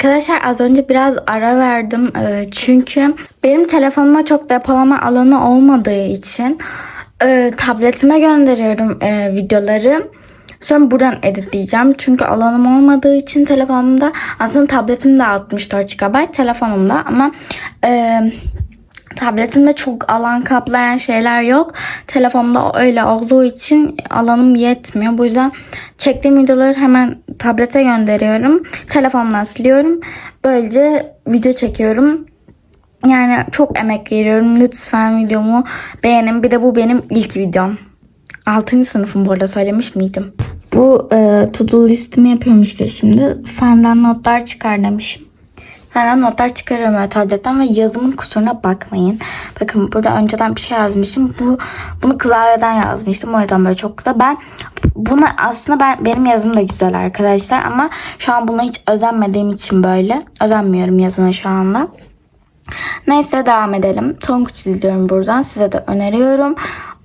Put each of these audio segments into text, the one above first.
Arkadaşlar az önce biraz ara verdim Ee, çünkü benim telefonuma çok depolama alanı olmadığı için e, tabletime gönderiyorum e, videoları. Sonra buradan editleyeceğim. Çünkü alanım olmadığı için telefonumda aslında tabletim de 64 GB telefonumda ama e, tabletimde çok alan kaplayan şeyler yok. Telefonumda öyle olduğu için alanım yetmiyor. Bu yüzden çektiğim videoları hemen tablete gönderiyorum. Telefondan siliyorum. Böylece video çekiyorum. Yani çok emek veriyorum. Lütfen videomu beğenin. Bir de bu benim ilk videom. 6. sınıfım bu arada söylemiş miydim? Bu e, to do listimi yapıyorum işte şimdi. Fenden notlar çıkar demişim. Fenden notlar çıkarıyorum böyle tabletten ve yazımın kusuruna bakmayın. Bakın burada önceden bir şey yazmışım. Bu bunu klavyeden yazmıştım. O yüzden böyle çok güzel. Ben buna aslında ben benim yazım da güzel arkadaşlar ama şu an buna hiç özenmediğim için böyle özenmiyorum yazına şu anda. Neyse devam edelim. Tonguç izliyorum buradan. Size de öneriyorum.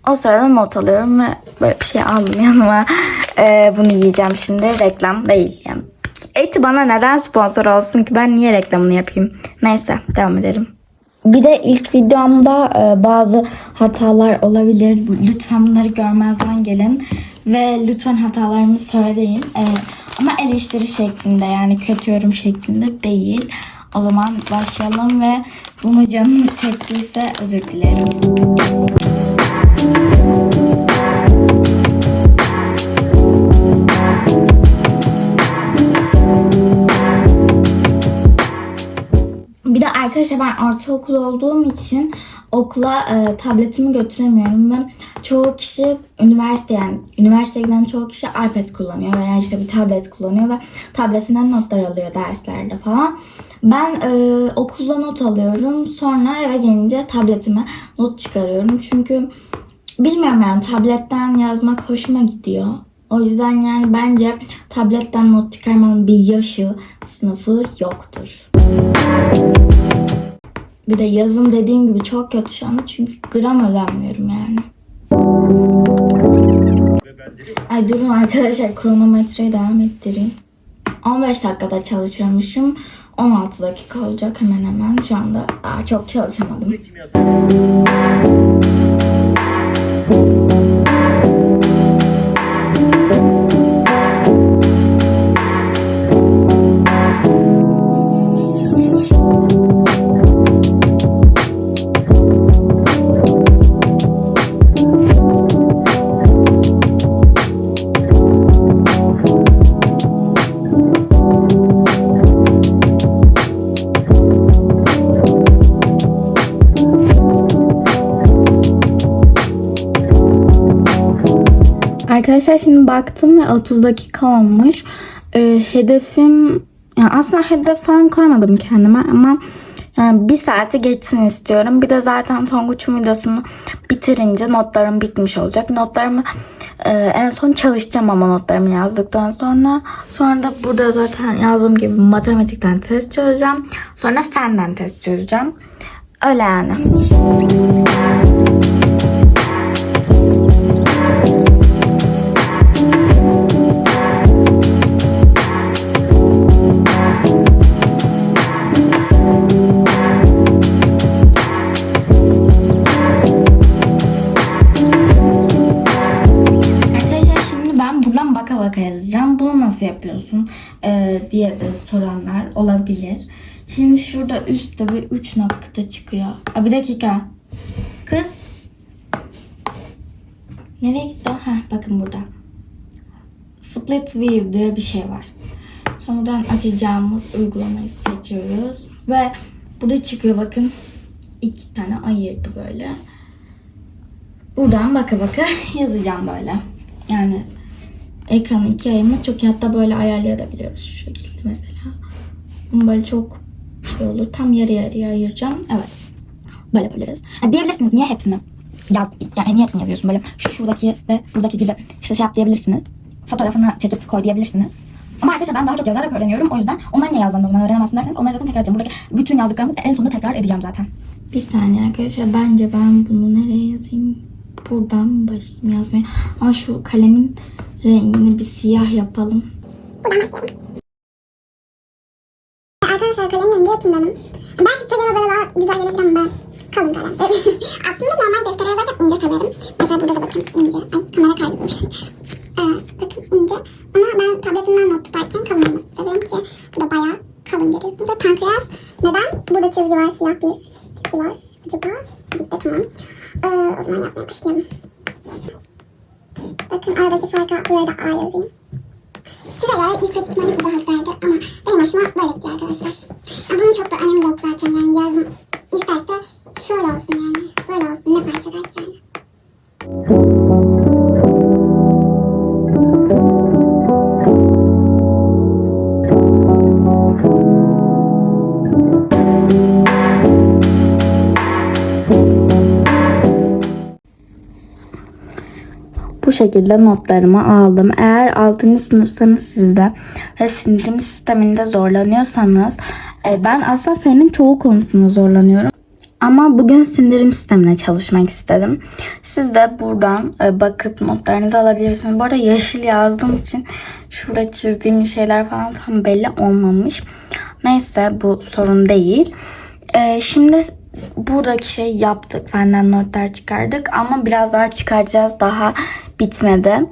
O sırada not alıyorum ve böyle bir şey aldım yanıma. Ee, bunu yiyeceğim şimdi. Reklam değil. Yani Eti bana neden sponsor olsun ki? Ben niye reklamını yapayım? Neyse devam edelim. Bir de ilk videomda e, bazı hatalar olabilir. Lütfen bunları görmezden gelin. Ve lütfen hatalarımı söyleyin. Ee, ama eleştiri şeklinde yani kötü yorum şeklinde değil. O zaman başlayalım ve bunu canınız çektiyse özür dilerim. Arkadaşlar ben ortaokul olduğum için okula e, tabletimi götüremiyorum ve çoğu kişi üniversite yani üniversiteye giden çoğu kişi iPad kullanıyor veya işte bir tablet kullanıyor ve tabletinden notlar alıyor derslerde falan. Ben e, okulda not alıyorum sonra eve gelince tabletime not çıkarıyorum çünkü bilmiyorum yani tabletten yazmak hoşuma gidiyor. O yüzden yani bence tabletten not çıkarmanın bir yaşı, sınıfı yoktur. Bir de yazım dediğim gibi çok kötü şu anda çünkü gram öğrenmiyorum yani. Ay durun arkadaşlar kronometreyi devam ettireyim. 15 dakikadır çalışıyormuşum. 16 dakika olacak hemen hemen. Şu anda daha çok çalışamadım. Arkadaşlar şimdi baktım ve 30 dakika olmuş. Ee, hedefim yani aslında hedef falan koymadım kendime ama yani bir saati geçsin istiyorum. Bir de zaten Tonguç'un videosunu bitirince notlarım bitmiş olacak. Notlarımı e, en son çalışacağım ama notlarımı yazdıktan sonra. Sonra da burada zaten yazdığım gibi matematikten test çözeceğim. Sonra fenden test çözeceğim. Öyle yani. Yapıyorsun Ee, diye de soranlar olabilir. Şimdi şurada üstte bir 3 nokta çıkıyor. Aa, bir dakika. Kız. Nereye gitti? Heh, bakın burada. Split View diye bir şey var. Sonra buradan açacağımız uygulamayı seçiyoruz. Ve burada çıkıyor bakın. iki tane ayırdı böyle. Buradan baka baka yazacağım böyle. Yani ekranı ikiye ayırmak çok iyi. Hatta böyle ayarlayabiliyoruz şu şekilde mesela. Bunu böyle çok şey olur. Tam yarı yarıya ayıracağım. Evet. Böyle yapabiliriz. Ha, diyebilirsiniz niye hepsini yaz, yani niye hepsini yazıyorsun böyle şuradaki ve buradaki gibi işte şey yap diyebilirsiniz. Fotoğrafını çekip koy diyebilirsiniz. Ama arkadaşlar ben daha çok yazarak öğreniyorum. O yüzden onları niye yazdığını o zaman öğrenemezsin derseniz onları zaten tekrar edeceğim. Buradaki bütün yazdıklarımı en sonunda tekrar edeceğim zaten. Bir saniye arkadaşlar. Bence ben bunu nereye yazayım? Buradan başlayayım yazmaya. Ama şu kalemin rengini bir siyah yapalım. Buradan başlayalım. Arkadaşlar kalem rengi yapayım dedim. Belki size göre böyle daha güzel gelebilir ama ben kalın kalem seviyorum. Aslında normal deftere yazarken ince severim. Mesela burada da bakın ince. Ay kamera kaydı ee, bakın ince. Ama ben tabletimden not tutarken kalın olmasını seviyorum ki burada bayağı kalın görüyorsunuz. Ve pankreas neden? Burada çizgi var, siyah bir çizgi var. Acaba? Gitti tamam. Ee, o zaman yazmaya başlayalım. Bakın aradaki farkı buraya da A yazayım. Size göre yüksek ihtimalle bu daha güzeldir ama benim hoşuma böyle gidiyor arkadaşlar. Yani bunun çok bir önemi yok zaten yani yazım isterse şöyle olsun yani böyle olsun ne fark eder ki yani. Şekilde notlarımı aldım. Eğer 6. sınıfsanız sizde ve sindirim sisteminde zorlanıyorsanız e, ben aslında fenin çoğu konusunda zorlanıyorum. Ama bugün sindirim sistemine çalışmak istedim. Siz de buradan e, bakıp notlarınızı alabilirsiniz. Bu arada yeşil yazdığım için şurada çizdiğim şeyler falan tam belli olmamış. Neyse bu sorun değil. E, şimdi buradaki şey yaptık. Benden notlar çıkardık ama biraz daha çıkaracağız. Daha bitmedi.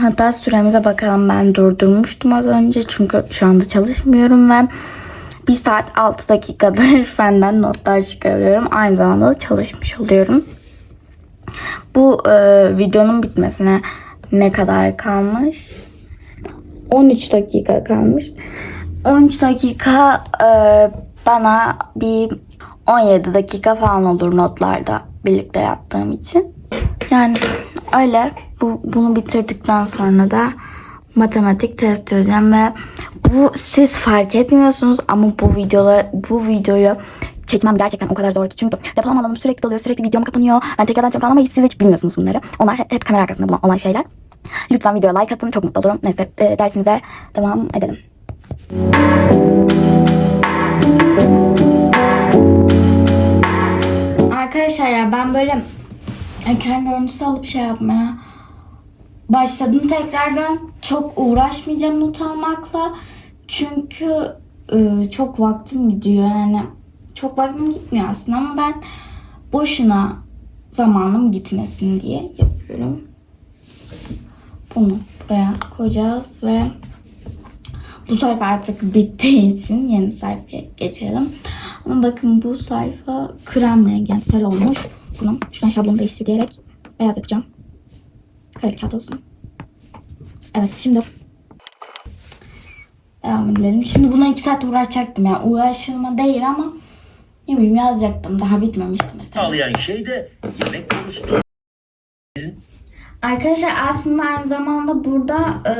Hatta süremize bakalım ben durdurmuştum az önce çünkü şu anda çalışmıyorum ve 1 saat 6 dakikadır fenden notlar çıkarıyorum. Aynı zamanda da çalışmış oluyorum. Bu e, videonun bitmesine ne kadar kalmış? 13 dakika kalmış. 13 dakika e, bana bir 17 dakika falan olur notlarda birlikte yaptığım için. Yani öyle bu, bunu bitirdikten sonra da matematik test çözeceğim ve bu siz fark etmiyorsunuz ama bu videolar bu videoyu çekmem gerçekten o kadar zor ki. Çünkü depolama alanım sürekli doluyor, sürekli videom kapanıyor. Ben tekrardan falan ama siz hiç bilmiyorsunuz bunları. Onlar hep, kamera arkasında olan şeyler. Lütfen videoya like atın, çok mutlu olurum. Neyse e, dersimize devam edelim. Arkadaşlar ya ben böyle ekran görüntüsü alıp şey yapmaya başladım tekrardan. Çok uğraşmayacağım not almakla. Çünkü e, çok vaktim gidiyor yani. Çok vaktim gitmiyor aslında ama ben boşuna zamanım gitmesin diye yapıyorum. Bunu buraya koyacağız ve bu sayfa artık bittiği için yeni sayfaya geçelim. Ama bakın bu sayfa krem rengi yani sarı olmuş. Bunu şuradan şablonu değiştir diyerek beyaz yapacağım. Kare kağıt olsun. Evet şimdi devam edelim. Şimdi buna iki saat uğraşacaktım. Yani uğraşılma değil ama ne bileyim yazacaktım. Daha bitmemişti mesela. sağlayan şey de yemek konusudur. Arkadaşlar aslında aynı zamanda burada e,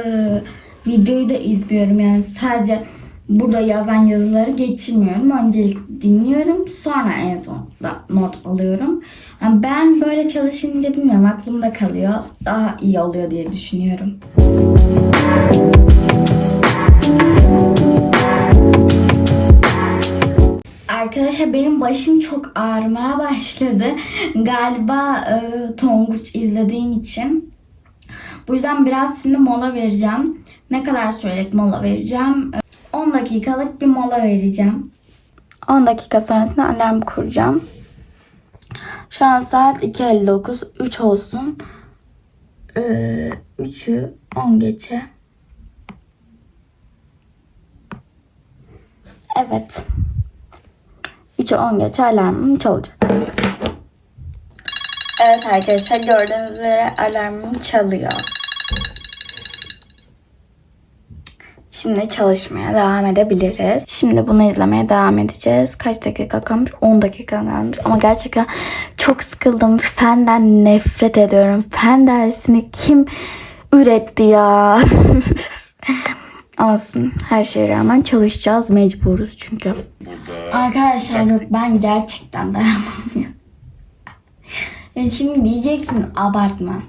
videoyu da izliyorum. Yani sadece burada yazan yazıları geçirmiyorum. Öncelik dinliyorum. Sonra en sonunda not alıyorum. Yani ben böyle çalışınca bilmiyorum aklımda kalıyor. Daha iyi oluyor diye düşünüyorum. Arkadaşlar benim başım çok ağrımaya başladı. Galiba e, Tonguç izlediğim için. Bu yüzden biraz şimdi mola vereceğim. Ne kadar sürelik mola vereceğim? E, 10 dakikalık bir mola vereceğim. 10 dakika sonrasında alarm kuracağım. Şu an saat 2.59. 3 olsun. Ee, 3'ü 10 geçe. Evet. 3'e 10 geçe alarmım çalacak. Evet arkadaşlar gördüğünüz üzere alarmım çalıyor. Şimdi çalışmaya devam edebiliriz. Şimdi bunu izlemeye devam edeceğiz. Kaç dakika kalmış? 10 dakika kalmış. Ama gerçekten çok sıkıldım. Fenden nefret ediyorum. Fen dersini kim üretti ya? Olsun. Her şeye rağmen çalışacağız. Mecburuz çünkü. Arkadaşlar yok ben gerçekten dayanamıyorum. Şimdi diyeceksin abartma.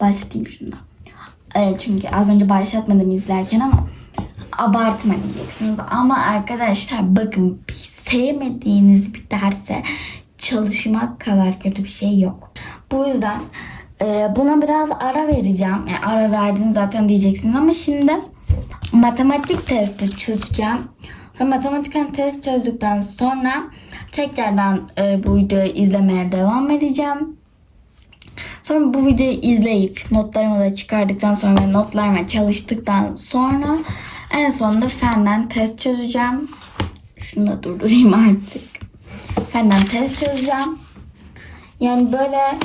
Başlatayım şundan. Evet, çünkü az önce başlatmadım izlerken ama abartma diyeceksiniz. Ama arkadaşlar bakın sevmediğiniz bir derse çalışmak kadar kötü bir şey yok. Bu yüzden e, buna biraz ara vereceğim. Yani ara verdin zaten diyeceksiniz ama şimdi matematik testi çözeceğim. Ve matematikten test çözdükten sonra tekrardan e, bu videoyu izlemeye devam edeceğim. Sonra bu videoyu izleyip notlarımı da çıkardıktan sonra ve notlarıma çalıştıktan sonra en sonunda fenden test çözeceğim. Şunu da durdurayım artık. Fenden test çözeceğim. Yani böyle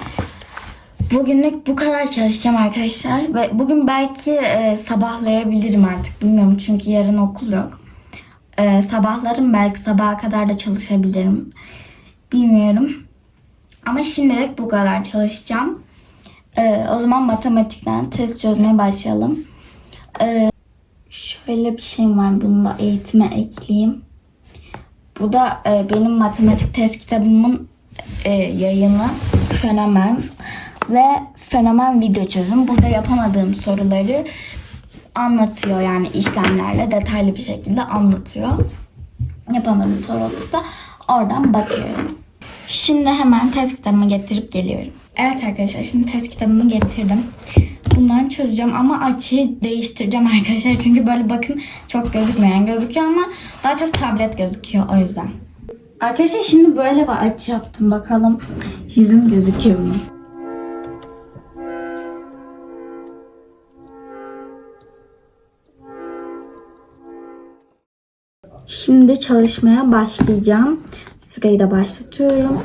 bugünlük bu kadar çalışacağım arkadaşlar. Ve bugün belki e, sabahlayabilirim artık. Bilmiyorum çünkü yarın okul yok. E, sabahlarım belki sabaha kadar da çalışabilirim. Bilmiyorum. Ama şimdilik bu kadar çalışacağım. Ee, o zaman matematikten test çözmeye başlayalım. Ee, şöyle bir şeyim var. Bunu da eğitime ekleyeyim. Bu da e, benim matematik test kitabımın e, yayını Fenomen ve Fenomen video çözüm. Burada yapamadığım soruları anlatıyor yani işlemlerle detaylı bir şekilde anlatıyor. Yapamadığım soru olursa oradan bakıyorum. Şimdi hemen test kitabımı getirip geliyorum. Evet arkadaşlar şimdi test kitabımı getirdim. Bundan çözeceğim ama açıyı değiştireceğim arkadaşlar. Çünkü böyle bakın çok gözükmeyen gözüküyor ama daha çok tablet gözüküyor o yüzden. Arkadaşlar şimdi böyle bir açı yaptım. Bakalım yüzüm gözüküyor mu? Şimdi çalışmaya başlayacağım. Süreyi de başlatıyorum.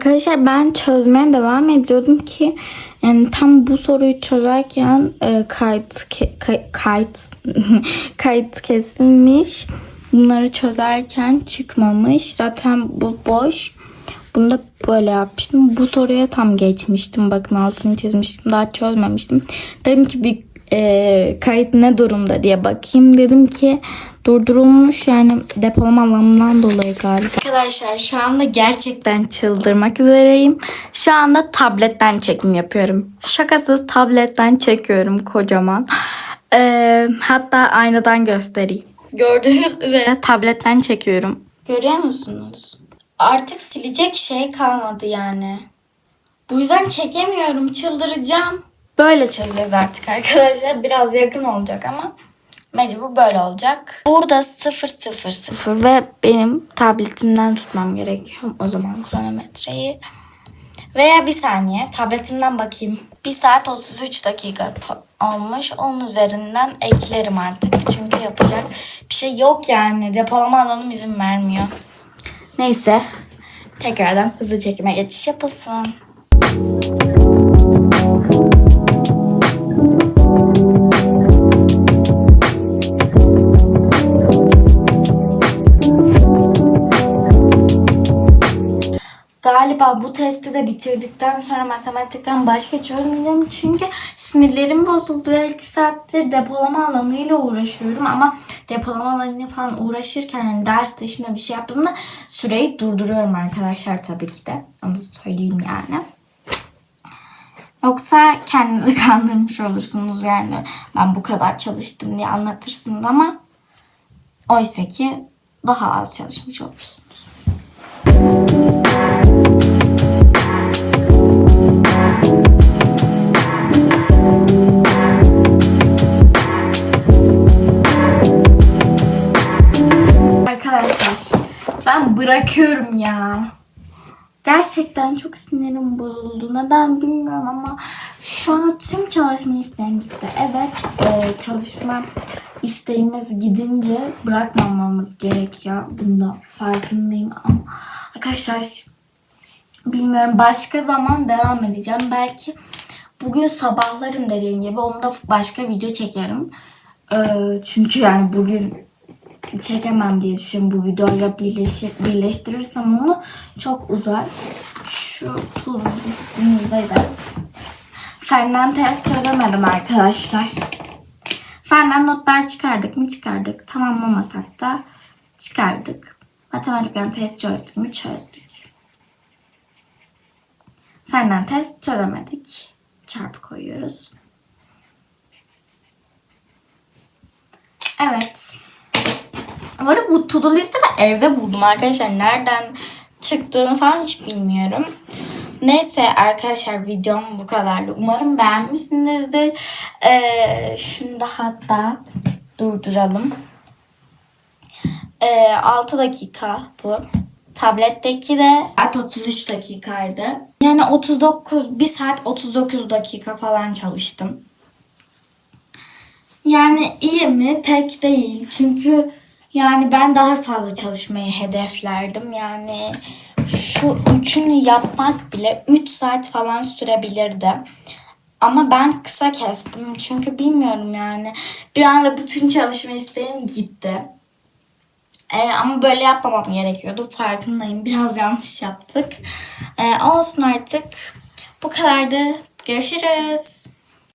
Arkadaşlar ben çözmeye devam ediyordum ki yani tam bu soruyu çözerken e, kayıt ke- kay- kayıt kayıt kesilmiş. Bunları çözerken çıkmamış. Zaten bu boş. Bunu da böyle yapmıştım. Bu soruya tam geçmiştim. Bakın altını çizmiştim. Daha çözmemiştim. Dedim ki bir e, kayıt ne durumda diye bakayım. Dedim ki durdurulmuş yani depolama alanından dolayı galiba. Arkadaşlar şu anda gerçekten çıldırmak üzereyim. Şu anda tabletten çekim yapıyorum. Şakasız tabletten çekiyorum kocaman. Ee, hatta aynadan göstereyim. Gördüğünüz üzere tabletten çekiyorum. Görüyor musunuz? Artık silecek şey kalmadı yani. Bu yüzden çekemiyorum. Çıldıracağım. Böyle çözeceğiz artık arkadaşlar. Biraz yakın olacak ama mecbur böyle olacak. Burada 000 ve benim tabletimden tutmam gerekiyor. O zaman kronometreyi. Veya bir saniye tabletimden bakayım. 1 saat 33 dakika olmuş. Onun üzerinden eklerim artık. Çünkü yapacak bir şey yok yani. Depolama alanım izin vermiyor. Neyse. Tekrardan hızlı çekime geçiş yapılsın. Galiba bu testi de bitirdikten sonra matematikten başka çözmeyeceğim. Çünkü sinirlerim bozuldu. Ya iki saattir depolama alanıyla uğraşıyorum. Ama depolama alanıyla falan uğraşırken yani ders dışında bir şey yaptığımda süreyi durduruyorum arkadaşlar tabii ki de. Onu söyleyeyim yani. Yoksa kendinizi kandırmış olursunuz yani. Ben bu kadar çalıştım diye anlatırsınız ama oysa ki daha az çalışmış olursunuz. Ben bırakıyorum ya. Gerçekten çok sinirim bozuldu. Neden bilmiyorum ama şu an tüm çalışma isteğim gitti. Evet e, çalışma isteğimiz gidince bırakmamamız gerekiyor. Bunda farkındayım ama arkadaşlar bilmiyorum başka zaman devam edeceğim. Belki bugün sabahlarım dediğim gibi onda başka video çekerim. E, çünkü yani bugün çekemem diye düşünüyorum bu videoyla birleşir, birleştirirsem onu çok uzar. Şu tuz listemizde de fenden test çözemedim arkadaşlar. Fenden notlar çıkardık mı çıkardık. Tamamlamasak da çıkardık. Matematikten test çözdük mü çözdük. Fenden test çözemedik. Çarpı koyuyoruz. Evet. Bu bu to-do liste de evde buldum arkadaşlar. Nereden çıktığını falan hiç bilmiyorum. Neyse arkadaşlar videom bu kadardı. Umarım beğenmişsinizdir. Ee, şunu da hatta durduralım. Ee, 6 dakika bu. Tabletteki de 33 dakikaydı. Yani 39, 1 saat 39 dakika falan çalıştım. Yani iyi mi? Pek değil. Çünkü yani ben daha fazla çalışmayı hedeflerdim. Yani şu üçünü yapmak bile 3 saat falan sürebilirdi. Ama ben kısa kestim. Çünkü bilmiyorum yani. Bir anda bütün çalışma isteğim gitti. Ee, ama böyle yapmamam gerekiyordu. Farkındayım. Biraz yanlış yaptık. Ee, olsun artık. Bu kadardı. Görüşürüz.